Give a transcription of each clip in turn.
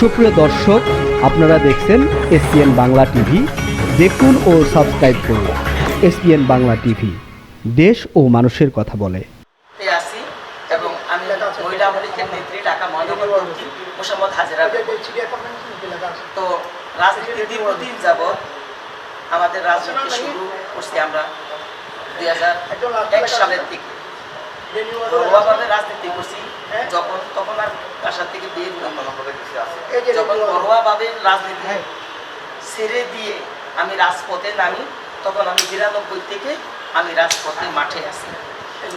সুপ্রিয় দর্শক, আপনারা দেখছেন এসপিএন বাংলা টিভি। দেখুন ও সাবস্ক্রাইব করুন এসপিএন বাংলা টিভি। দেশ ও মানুষের কথা বলে। আমাদের রাজনীতি শুরু করছি আমরা দুই হাজার এক সালের থেকে রাজনীতি করছি, যখন তখন আর বাসার থেকে বিয়ে হইনি। যখন ঘরোয়াভাবে রাজনীতি ছেড়ে দিয়ে আমি রাজপথে নামি তখন আমি বিরানব্বই থেকে আমি রাজপথে মাঠে আছি।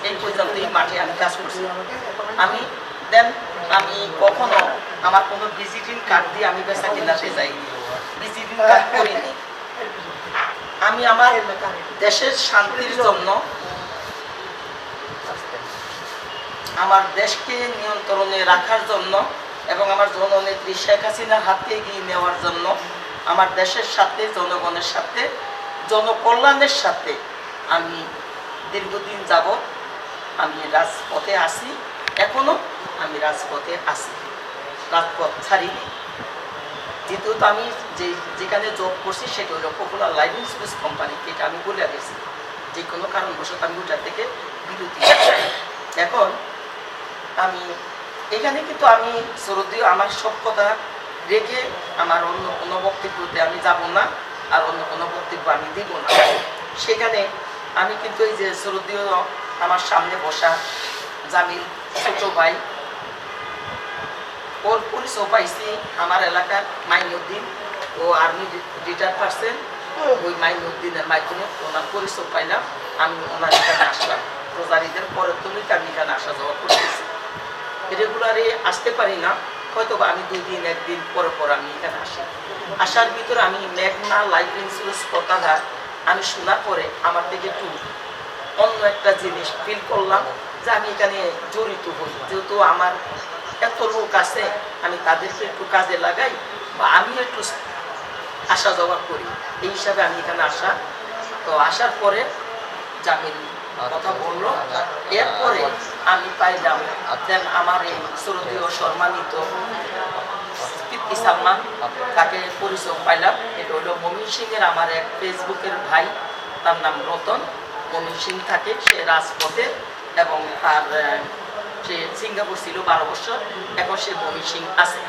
এই পর্যন্ত এই মাঠে আমি কাজ করছি। আমি দেন আমি কখনো আমার কোনো ভিজিটিং কার্ড দিয়ে আমি বেচা কিনাতে যাই ভিজিটিং কার্ড করিনি। আমি আমার দেশের শান্তির জন্য আমার দেশকে নিয়ন্ত্রণে রাখার জন্য এবং আমার জননেত্রী শেখ হাসিনার হাতে এগিয়ে নেওয়ার জন্য, আমার দেশের সাথে, জনগণের সাথে, জনকল্যাণের সাথে আমি দীর্ঘদিন যাব আমি রাজপথে আছি, এখনও আমি রাজপথে আছি। রাজপথ ছাড়িনি। দ্বিতীয়ত আমি যে যেখানে জব করছি সেটা হলো পপুলার লাইফ ইন্স্যুরেন্স কোম্পানি এটা আমি বলে গেছি যে কোনো কারণবশত আমি ওটার থেকে বিরতি। এখন আমি, এখানে কিন্তু আমি যদিও আমার সব কথা রেখে আমার অন্য কোনো বক্তব্যতে আমি যাব না আর অন্য কোনো বক্তব্য আমি দিব না। সেখানে আমি কিন্তু এই যে শ্রদ্ধীয় আমার সামনে বসা জামিল ছোট ভাই, ওর পরিচয় পাইছি আমার এলাকার মাইনুদ্দিন ও আর্মি রিটায়ার পার্সেন। ওই মাইনুদ্দিনের মাধ্যমে ওনার পরিচয় পাইলাম আমি ওনার এখানে আসলাম। রোজারিদের পরের তুমি আমি এখানে আসা যাওয়া করতেছি রেগুলারে আসতে পারি না হয়তো বা আমি দুই দিন একদিন পরে পর আমি এখানে আসি। আসার ভিতরে আমি মেঘনা লাইফ ইন্স্যুরেন্স কথাটা আমি শোনার পরে আমার থেকে একটু অন্য একটা জিনিস ফিল করলাম যে আমি এখানে জড়িত হই। যেহেতু আমার এত লোক আছে আমি তাদেরকে একটু কাজে লাগাই বা আমি একটু আসা যাওয়া করি। এই হিসাবে আমি এখানে আসা। তো আসার পরে জামিল কথা বলল। এরপরে আমি পাইলাম। দেন আমার এই শ্রদ্ধীয় সম্মানিত সালমান তাকে পরিচয় পাইলাম। এটা হলো মমিন সিংয়ের আমার এক ফেসবুকের ভাই, তার নাম রতন। মমিন সিং থাকে, সে রাজপথে এবং তার সে সিঙ্গাপুর ছিল বারো বছর, এখন সে মমিন সিং আছে।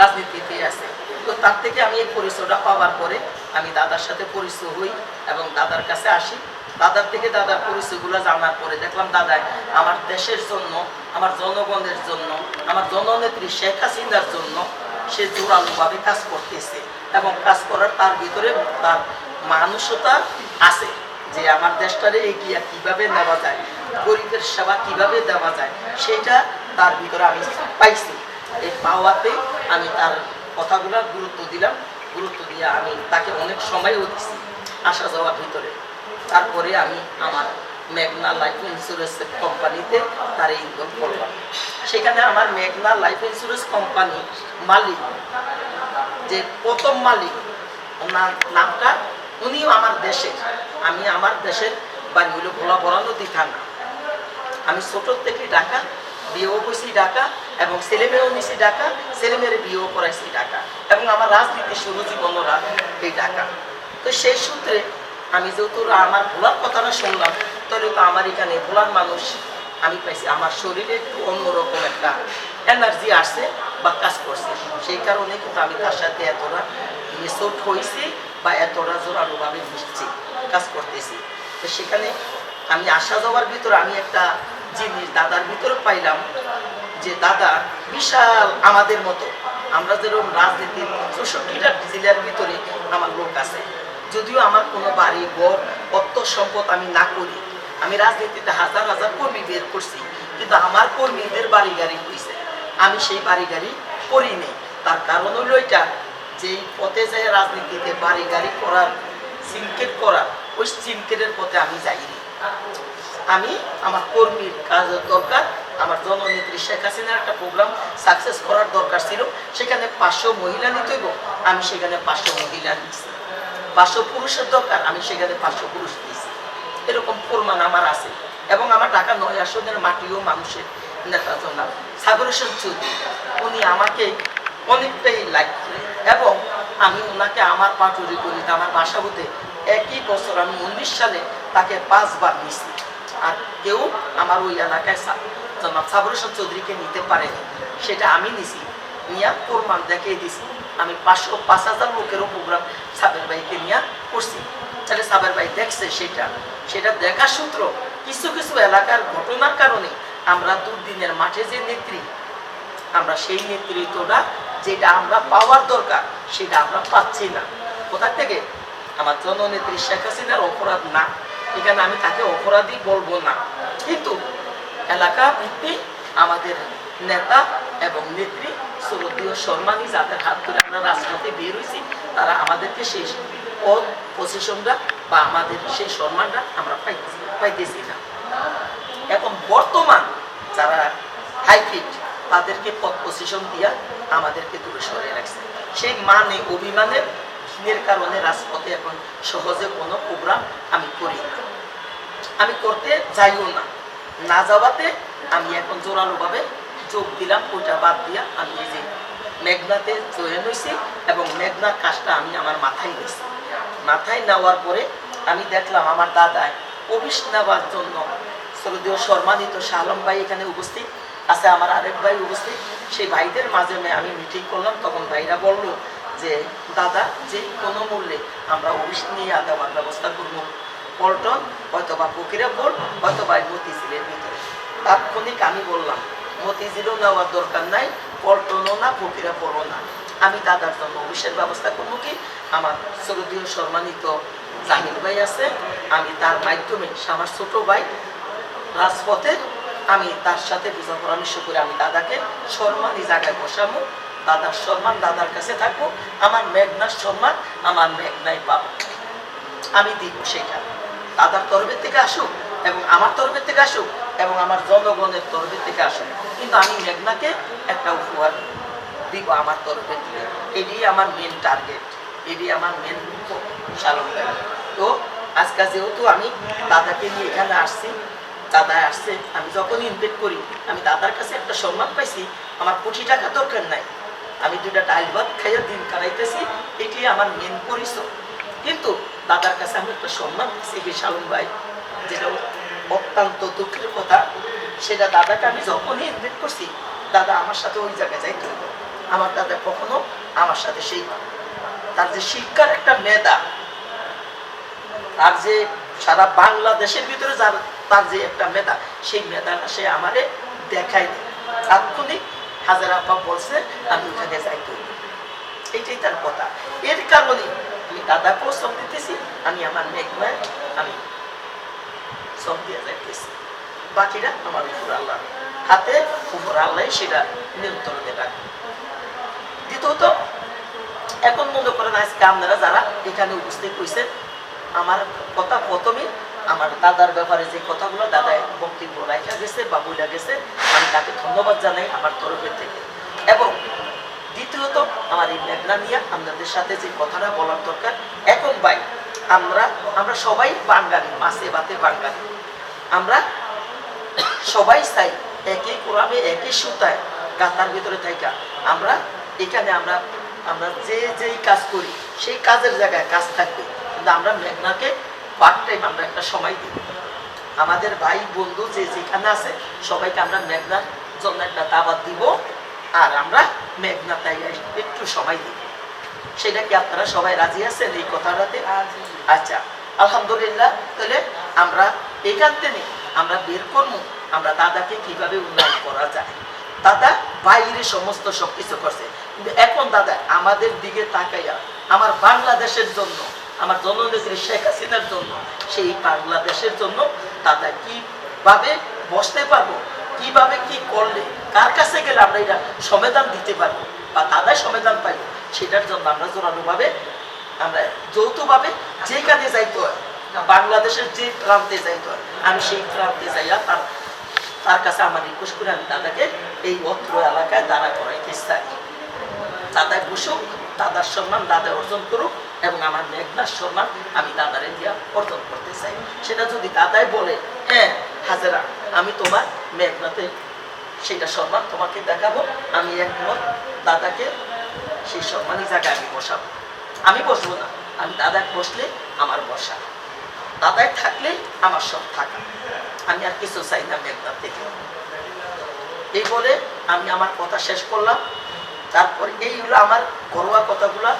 রাজনীতিতে আছে। তো তার থেকে আমি এই পরিচয়টা পাওয়ার পরে আমি দাদার সাথে পরিচয় হই এবং দাদার কাছে আসি। দাদার থেকে দাদার পরিচয়গুলো জানার পরে দেখলাম, দাদা, আমার দেশের জন্য, আমার জনগণের জন্য, আমার জননেত্রী শেখ হাসিনার জন্য সে জোরালোভাবে কাজ করতেছে এবং কাজ করার তার ভিতরে তার মানুষতা আছে যে আমার দেশটারে এগিয়ে কীভাবে নেওয়া যায়, গরিবের সেবা কীভাবে দেওয়া যায়, সেটা তার ভিতরে আমি পাইছি। এই পাওয়াতে আমি তার কথাগুলোর গুরুত্ব দিলাম, গুরুত্ব দিয়ে আমি তাকে অনেক সময়ও দিছি আসা যাওয়ার ভিতরে। তারপরে আমি আমার মেঘনা লাইফ ইন্স্যুরেন্স কোম্পানিতে তার ইনকাম করলাম। সেখানে আমার মেঘনা লাইফ ইন্স্যুরেন্স কোম্পানি মালিক, যে প্রথম মালিক, ওনার নামটা উনিও আমার দেশে। আমি আমার দেশের বাড়ি হলো ভোলা বড়া নদী আমি ছোটোর থেকে ঢাকা বিয়েও করছি ঢাকা এবং ছেলে মেয়েও নিছি ঢাকা, ছেলে মেয়ের বিয়েও করাইছি ঢাকা এবং আমার রাজনীতি শুরু জীবনরা এই ঢাকা। তো সেই সূত্রে আমি যেহেতু আমার ভোলার কথাটা শুনলাম, তাহলে তো আমার এখানে ভোলার মানুষ আমি পাইছি। আমার শরীরে একটু অন্যরকম একটা এনার্জি আসছে বা কাজ করছে। সেই কারণে কিন্তু আমি তার সাথে এতটা মিসট হয়েছি বা এতটা জোরালোভাবে মিশছি, কাজ করতেছি। তো সেখানে আমি আসা যাওয়ার ভিতরে আমি একটা জিনিস দাদার ভিতরে পাইলাম যে, দাদা, বিশাল আমাদের মতো, আমরা যেরকম রাজনীতির চৌষট্টিটা জেলার ভিতরে আমার লোক আছে। যদিও আমার কোনো বাড়ি, ঘর, অর্থ সম্পদ আমি না করি। আমি রাজনীতিতে হাজার হাজার কর্মী বের করছি, কিন্তু আমার কর্মীদের বাড়ি গাড়ি হয়েছে আমি সেই বাড়ি গাড়ি করি নেই। তার কারণ হলো এটা যে এই পথে যে রাজনীতিতে বাড়ি গাড়ি করার সিনকেট করা ওই সিনকেটের পথে আমি যাইনি আমি আমার কর্মীর কাজ দরকার, আমার জননেত্রী শেখ হাসিনার একটা প্রোগ্রাম সাকসেস করার দরকার ছিল, সেখানে পাঁচশো মহিলা নিতে আমি সেখানে পাঁচশো মহিলা নিচ্ছি পাঁচশো পুরুষের দরকার, আমি সেখানে পাঁচশো পুরুষ দিয়েছি। এরকম প্রমাণ আমার আছে। এবং আমার ঢাকা নয় আসনের মাটিও মানুষের নেতা জনাব সাগর চৌধুরী। উনি আমাকে অনেকটাই লাইক এবং আমি ওনাকে আমার পাটুরি করি, আমার বাসা বাসাবুতে একই বছর আমি উনিশ সালে তাকে পাঁচবার নিছি আর কেউ আমার ওই এলাকায় জনাব হোসেন চৌধুরীকে নিতে পারেনি। সেটা আমি নিছি নিয়ে প্রমাণ দেখিয়ে দিছি আমি পাঁচশো, পাঁচ হাজার লোকেরও প্রোগ্রাম সাবের ভাইকে নিয়ে করছি। তাহলে সাবের ভাই দেখছে সেটা। সেটা দেখা সূত্র, কিছু কিছু এলাকার ঘটনার কারণে আমরা দুর্দিনের মাঠে যে নেত্রী, আমরা সেই নেতৃত্বটা যেটা আমরা পাওয়ার দরকার, সেটা আমরা পাচ্ছি না। কোথা থেকে? আমার জননেত্রী শেখ হাসিনার অপরাধ না। এখানে আমি তাকে অপরাধী বলব না। কিন্তু এলাকা ভিত্তিক আমাদের নেতা এবং নেত্রী সুরদীয় সম্মানী যাদের হাত ধরে আমরা রাজপথে বের হয়েছি, তারা আমাদেরকে সেই পদ পজিশনটা বা আমাদের সেই সম্মানটা আমরা পাইতেছি পাইতেছি না। এখন বর্তমান যারা হাইফিট তাদেরকে পদ পজিশন দিয়া আমাদেরকে দূরে সরিয়ে রাখছে। সেই মানে অভিমানের ঋণের কারণে রাজপথে এখন সহজে কোনো প্রোগ্রাম আমি করি না। আমি করতে যাইও না। না যাওয়াতে আমি এখন জোরালোভাবে যোগ দিলাম ওইটা বাদ দিয়া আমি যে মেঘনাতে জয়েন হয়েছি এবং মেঘনার কাজটা আমি আমার মাথায় নিয়েছি মাথায় নেওয়ার পরে আমি দেখলাম আমার দাদায় অফিস নেওয়ার জন্য শ্রদ্ধেয় সম্মানিত শালম ভাই এখানে উপস্থিত, আছে আমার আরেক ভাই উপস্থিত। সেই ভাইদের মাঝে আমি মিটিং করলাম, তখন ভাইরা বলল যে, দাদা, যে কোনো মূল্যে আমরা অফিস নিয়ে দেওয়ার ব্যবস্থা করব। পল্টন হয়তো বা ফকিরা বোর্ড হয়তো বা মতিঝিলের ভিতরে। তাৎক্ষণিক আমি বললাম মতিঝিলও নেওয়ার দরকার নাই, পল্টনও না ফকিরা পড়ো না। আমি দাদার জন্য অফিসের ব্যবস্থা করব কি? আমার শ্রদ্ধীয় সম্মানিত জাহিদ ভাই আছে, আমি তার মাধ্যমে, আমার ছোট ভাই রাজপথে, আমি তার সাথে বুঝা পরামর্শ করে আমি দাদাকে সম্মানী জায়গায় বসাবো। দাদার সম্মান দাদার কাছে থাকব। আমার মেঘনার সম্মান, আমার মেঘনাই পাবো। আমি দিব সেটা। দাদার তরফের থেকে আসুক এবং আমার তরফের থেকে আসুক এবং আমার জনগণের তরফের থেকে আসে। কিন্তু আমি মেঘনাকে একটা উপহার দিব আমার তরফের থেকে এটি আমার মেন টার্গেট এটি আমার মেন সালন তো আজকে যেহেতু আমি দাদাকে নিয়ে এখানে আসছি, দাদা আসছে, আমি যখন ইনভেট করি, আমি দাদার কাছে একটা সম্মান পাইছি, আমার কোটি টাকা দরকার নাই। আমি দুটা ডাল ভাত খাইয়া দিন কাটাইতেছি, এটি আমার মেন পরিচয়। কিন্তু দাদার কাছে আমি একটা সম্মান দিচ্ছি কি শালম ভাই, যেটা অত্যন্ত দুঃখের কথা, সেটা দাদাকে আমি যখনই ইনভাইট করছি, দাদা আমার সাথে ওই জায়গায় যাইতে হইব আমার দাদা কখনো আমার সাথে সেই তার যে শিক্ষার একটা মেধা, তার যে সারা বাংলাদেশের ভিতরে যার, তার যে একটা মেধা, সেই মেধাটা সে আমারে দেখাই তাৎক্ষণিক হাজার আব্বা বলছে, আমি ওখানে যাইতে হইব এইটাই তার কথা। এর কারণে আমি দাদাকেও সব দিতেছি, আমি আমার মেঘনায় আমি সব দিয়ে যাইতেছি। বাকিরা আমার উপর আল্লাহ হাতে উপর আল্লাহ সেটা নিয়ন্ত্রণে রাখবে দ্বিতীয়ত, এখন মনে করেন আজকে আপনারা যারা এখানে উপস্থিত হয়েছেন আমার কথা প্রথমে আমার দাদার ব্যাপারে যে কথাগুলো দাদা বক্তব্য রাখা গেছে বা বইলা গেছে, আমি তাকে ধন্যবাদ জানাই আমার তরফের থেকে। এবং দ্বিতীয়ত, আমার এই মেঘনা নিয়ে আপনাদের সাথে যে কথাটা বলার দরকার, এখন ভাই, আমরা আমরা সবাই বাঙালি, মাছে বাতে বাঙালি। আমরা সবাই চাই একই কোরআনে একই সুতায় গাতার ভিতরে থাকা আমরা এখানে আমরা আমরা যে যেই কাজ করি সেই কাজের জায়গায় কাজ থাকবে। কিন্তু আমরা মেঘনাকে পার্ট টাইম আমরা একটা সময় দিই। আমাদের ভাই বন্ধু যে যেখানে আছে সবাইকে আমরা মেঘনার জন্য একটা দাবাত দিব আর আমরা মেঘনা তাই একটু সময় দিব সেটা কি আপনারা সবাই রাজি আছেন এই কথাটাতে? আচ্ছা আলহামদুলিল্লাহ। তাহলে আমরা এখান থেকে আমরা বের করব, আমরা দাদাকে কীভাবে উন্নয়ন করা যায়। দাদা বাইরে সমস্ত সবকিছু করছে। কিন্তু এখন দাদা, আমাদের দিকে তাকাইয়া, আমার বাংলাদেশের জন্য, আমার জননেত্রী শেখ হাসিনার জন্য, সেই বাংলাদেশের জন্য দাদা কীভাবে বসতে পারব, কীভাবে কি করলে, কার কাছে গেলে আমরা এটা সমাধান দিতে পারব বা দাদা সমাধান পাইবো, সেটার জন্য আমরা জোরালোভাবে, আমরা যৌথভাবে যেখানে যাইতে হয় বাংলাদেশের যে প্রান্তে যাইতে, আমি সেই প্রান্তে যাইয়া তার তার কাছে আমার রিকোয়েস্ট করে আমি দাদাকে এই অত্র এলাকায় দাঁড়া করাইতে চাই। দাদায় বসুক দাদার সম্মান দাদা অর্জন করুক এবং আমার মেঘনার সম্মান আমি দাদারে দিয়া অর্জন করতে চাই। সেটা যদি দাদাই বলে হ্যাঁ হাজারা, আমি তোমার মেঘনাতে সেটা সম্মান তোমাকে দেখাবো, আমি একমত দাদাকে সেই সম্মানী জায়গায় আমি বসাবো। আমি বসবো না, আমি দাদা বসলে আমার বসা। দাদায় থাকলে আমার সব থাকা। আমি আর কিছু চাই না মেঘনার থেকে। এই বলে আমি আমার কথা শেষ করলাম। তারপর এই হলো আমার ঘরোয়া কথাগুলা।